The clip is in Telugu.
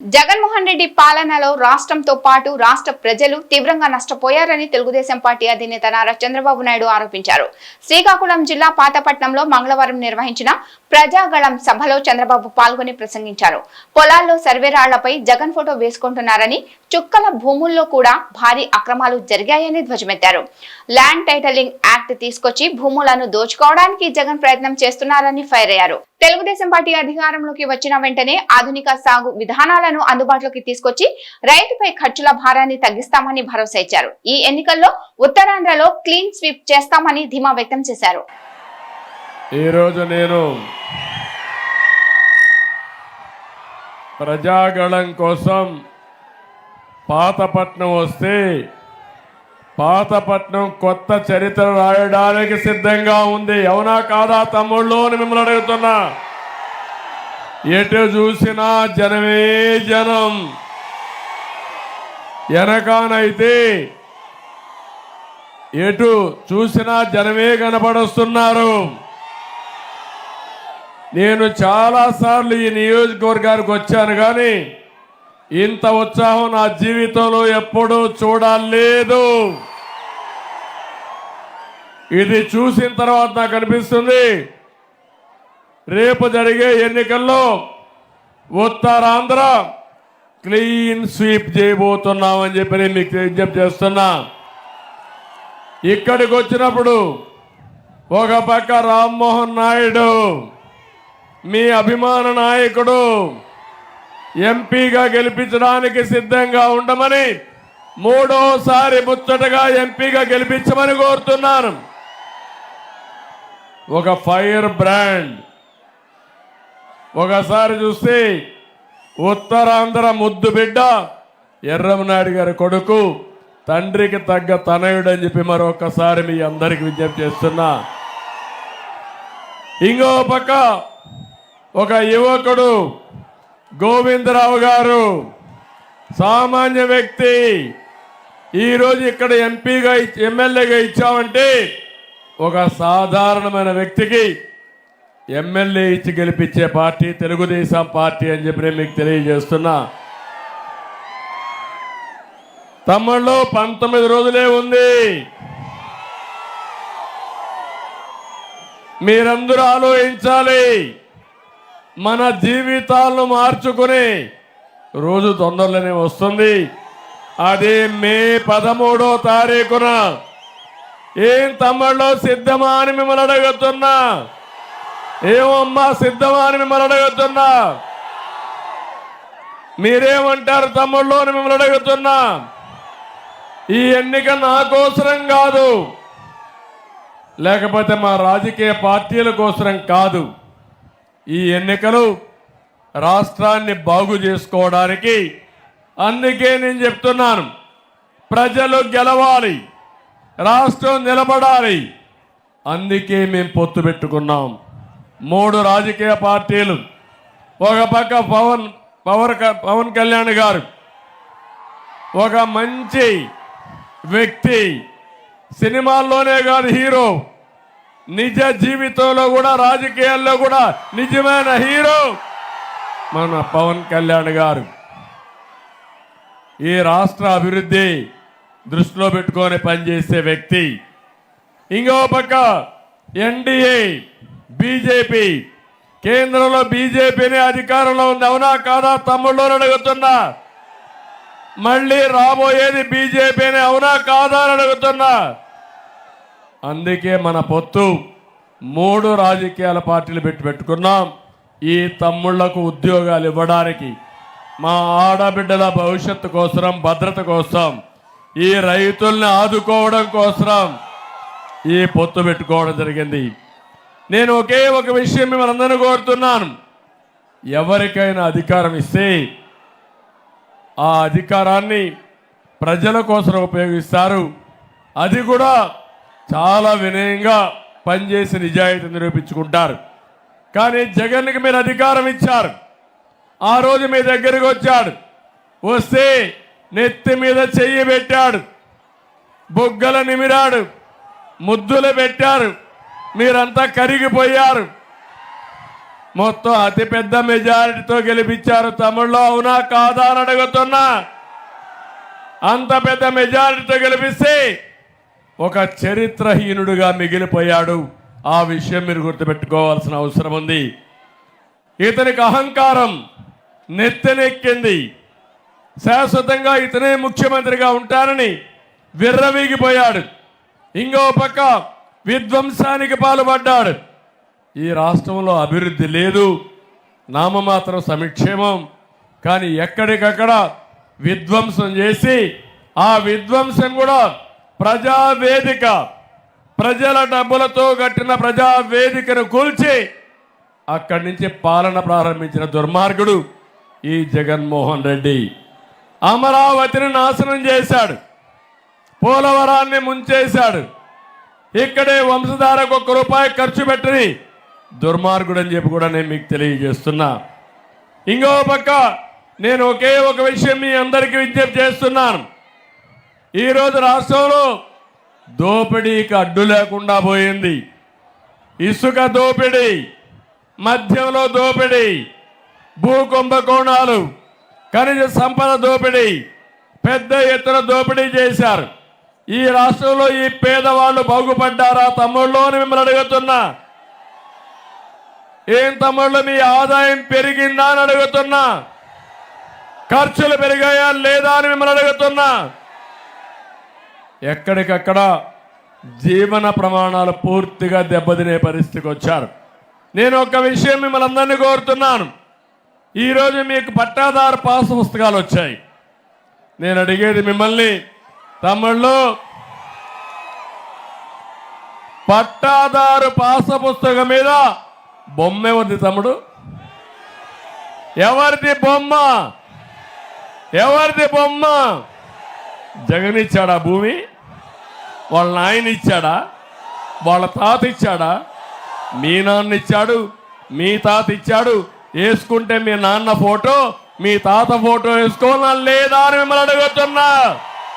జగన్మోహన్ రెడ్డి పాలనలో రాష్ట్రంతో పాటు రాష్ట్ర ప్రజలు తీవ్రంగా నష్టపోయారని తెలుగుదేశం పార్టీ అధినేత నారా చంద్రబాబు నాయుడు ఆరోపించారు. శ్రీకాకుళం జిల్లా పాతపట్నంలో మంగళవారం నిర్వహించిన ప్రజాగళం సభలో చంద్రబాబు పాల్గొని ప్రసంగించారు. పొలాల్లో సర్వేరాళ్ళపై జగన్ ఫోటో వేసుకుంటున్నారని చుక్కల భూముల్లో కూడా భారీ అక్రమాలు జరిగాయని ధ్వజమెత్తారు. ల్యాండ్ టైటలింగ్ యాక్ట్ తీసుకొచ్చి భూములను దోచుకోవడానికి జగన్ ప్రయత్నం చేస్తున్నారని ఫైర్ అయ్యారు తెలుగుదేశం పార్టీ అధికారంలోకి వచ్చిన వెంటనే ఆధునిక సాగు విధానాలను అందుబాటులోకి తీసుకొచ్చి రైతుపై ఖర్చుల భారాన్ని తగ్గిస్తామని భరోసా ఇచ్చారు. ఈ ఎన్నికల్లో ఉత్తరాంధ్రలో క్లీన్ స్వీప్ చేస్తామని ధీమా వ్యక్తం చేశారు. ఈరోజు నేను ప్రజాగళం కోసం పాతపట్నం వస్తే పాతపట్నం కొత్త చరిత్ర రాయడానికి సిద్ధంగా ఉంది. అవునా కాదా తమ్ముళ్ళు అని మిమ్మల్ని అడుగుతున్నా. ఎటు చూసినా జనమే జనం. వెనకానైతే ఎటు చూసినా జనమే కనపడొస్తున్నారు. నేను చాలాసార్లు ఈ నియోజకవర్గానికి వచ్చాను కానీ ఇంత ఉత్సాహం నా జీవితంలో ఎప్పుడూ చూడలేదు. ఇది చూసిన తర్వాత నాకు అనిపిస్తుంది రేపు జరిగే ఎన్నికల్లో ఉత్తరాంధ్ర క్లీన్ స్వీప్ చేయబోతున్నామని చెప్పి నేను మీకు విజ్ఞప్తి చేస్తున్నా. ఇక్కడికి వచ్చినప్పుడు ఒక పక్క రామ్మోహన్ నాయుడు మీ అభిమాన నాయకుడు ఎంపీగా గెలిపించడానికి సిద్ధంగా ఉండమని మూడోసారి ముచ్చటగా ఎంపీగా గెలిపించమని కోరుతున్నాను. ఒక ఫైర్ బ్రాండ్. ఒకసారి చూస్తే ఉత్తరాంధ్ర ముద్దు బిడ్డ ఎర్రమనాయుడు గారి కొడుకు తండ్రికి తగ్గ తనయుడు అని చెప్పి మరొకసారి మీ అందరికి విజ్ఞప్తి చేస్తున్నా. ఇంకో పక్క ఒక యువకుడు గోవిందరావు గారు సామాన్య వ్యక్తి. ఈరోజు ఇక్కడ ఎంపీగా ఎమ్మెల్యేగా ఇచ్చామంటే ఒక సాధారణమైన వ్యక్తికి ఎమ్మెల్యే ఇచ్చి గెలిపించే పార్టీ తెలుగుదేశం పార్టీ అని చెప్పి నేను మీకు తెలియజేస్తున్నా. తమ్ముళ్ళు పంతొమ్మిది రోజులే ఉంది. మీరందరూ ఆలోచించాలి. మన జీవితాలను మార్చుకుని రోజు తొందరలోనే వస్తుంది. అది మే పదమూడో తారీఖున. ఏం తమ్ముళ్ళు సిద్ధమా అని మిమ్మల్ని అడగతున్నా. ఏమమ్మా సిద్ధమా అని మిమ్మల్ని అడగతున్నా. మీరేమంటారు తమ్ముళ్ళు అని మిమ్మల్ని అడుగుతున్నా. ఈ ఎన్నిక నా కోసరం కాదు. లేకపోతే మా రాజకీయ పార్టీల కోసరం కాదు. ఈ ఎన్నికలు రాష్ట్రాన్ని బాగు చేసుకోవడానికి అందుకే నేను చెప్తున్నాను. ప్రజలు గెలవాలి రాష్ట్రం నిలబడాలి. అందుకే మేము పొత్తు పెట్టుకున్నాం. మూడు రాజకీయ పార్టీలు. ఒక పక్క పవన్ పవన్ క- పవన్ కళ్యాణ్ గారు. ఒక మంచి వ్యక్తి. సినిమాల్లోనే కాదు హీరో. నిజ జీవితంలో కూడా రాజకీయాల్లో కూడా నిజమైన హీరో మన పవన్ కళ్యాణ్ గారు. ఈ రాష్ట్ర అభివృద్ధి దృష్టిలో పెట్టుకొని పనిచేసే వ్యక్తి. ఇంకో పక్క ఎన్డీఏ బీజేపీ. కేంద్రంలో బీజేపీని అధికారంలో ఉంది. అవునా కాదా? తమ్ముళ్ళు అడుగుతున్నా. మళ్ళీ రాబోయేది బీజేపీని. అవునా కాదా అని అడుగుతున్నా. అందుకే మన పొత్తు మూడు రాజకీయాల పార్టీలు పెట్టి పెట్టుకున్నాం. ఈ తమ్ముళ్ళకు ఉద్యోగాలు ఇవ్వడానికి. మా ఆడబిడ్డల భవిష్యత్తు కోసం భద్రత కోసం ఈ రైతుల్ని ఆదుకోవడం కోసం ఈ పొత్తు పెట్టుకోవడం జరిగింది. నేను ఒకే ఒక విషయం మిమ్మల్ని అందరినీ కోరుతున్నాను. ఎవరికైనా అధికారం ఇస్తే ఆ అధికారాన్ని ప్రజల కోసం ఉపయోగిస్తారు. అది కూడా చాలా వినయంగా పనిచేసి నిజాయితీ నిరూపించుకుంటారు. కానీ జగన్కి మీరు అధికారం ఇచ్చారు. ఆ రోజు మీ దగ్గరికి వచ్చాడు. వస్తే నెత్తి మీద చెయ్యి పెట్టాడు. బొగ్గల నిమిరాడు. ముద్దులు పెట్టారు. మీరంతా కరిగిపోయారు. మొత్తం అతిపెద్ద మెజారిటీతో గెలిపించారు తమిళ్ళో అవునా కాదా అని అడుగుతున్నా. అంత పెద్ద మెజారిటీతో గెలిపిస్తే ఒక చరిత్రహీనుడుగా మిగిలిపోయాడు. ఆ విషయం మీరు గుర్తుపెట్టుకోవాల్సిన అవసరం ఉంది. ఇతనికి అహంకారం నెత్తెనెక్కింది. శాశ్వతంగా ఇతనే ముఖ్యమంత్రిగా ఉంటారని విర్రవీగిపోయాడు. ఇంకో పక్క విధ్వంసానికి పాల్పడ్డాడు. ఈ రాష్ట్రంలో అభివృద్ధి లేదు. నామమాత్రం సమిక్షేమం. కానీ ఎక్కడికక్కడ విధ్వంసం చేసి ఆ విధ్వంసం కూడా ప్రజావేదిక ప్రజల డబ్బులతో కట్టిన ప్రజావేదికను కూల్చి అక్కడి నుంచి పాలన ప్రారంభించిన దుర్మార్గుడు ఈ జగన్మోహన్ రెడ్డి. అమరావతిని నాశనం చేశాడు. పోలవరాన్ని ముంచేశాడు. ఇక్కడే వంశధారకు ఒక్క రూపాయి ఖర్చు పెట్టని దుర్మార్గుడు అని చెప్పి కూడా నేను మీకు తెలియజేస్తున్నా. ఇంకో పక్క నేను ఒకే ఒక విషయం మీ అందరికీ విజ్ఞప్తి చేస్తున్నాను. ఈరోజు రాష్ట్రంలో దోపిడీకి అడ్డు లేకుండా పోయింది. ఇసుక దోపిడీ మద్యంలో దోపిడీ భూ కుంభకోణాలు ఖనిజ సంపద దోపిడీ పెద్ద ఎత్తున దోపిడీ చేశారు. ఈ రాష్ట్రంలో ఈ పేదవాళ్ళు బాగుపడ్డారా తమ్ముళ్ళు అని మిమ్మల్ని అడుగుతున్నా. ఏం తమ్ముళ్ళు మీ ఆదాయం పెరిగిందా అని అడుగుతున్నా. ఖర్చులు పెరిగాయా లేదా అని మిమ్మల్ని అడుగుతున్నా. ఎక్కడికక్కడ జీవన ప్రమాణాలు పూర్తిగా దెబ్బతినే పరిస్థితికి వచ్చారు. నేను ఒక విషయం మిమ్మల్ని అందరినీ కోరుతున్నాను. ఈరోజు మీకు పట్టాదారు పాస్ పుస్తకాలు వచ్చాయి. నేను అడిగేది మిమ్మల్ని తమ్ముళ్ళు పట్టాదారు పాస పుస్తకం మీద బొమ్మ ఎవరిది తమ్ముడు. ఎవరిది బొమ్మ? ఎవరిది బొమ్మ? జగన్ ఇచ్చాడా భూమి? వాళ్ళ నాయన ఇచ్చాడా? వాళ్ళ తాత ఇచ్చాడా? మీ నాన్న ఇచ్చాడు మీ తాత ఇచ్చాడు. వేసుకుంటే మీ నాన్న ఫోటో మీ తాత ఫోటో వేసుకోవాలా లేదా అని మిమ్మల్ని అడుగుతున్నా.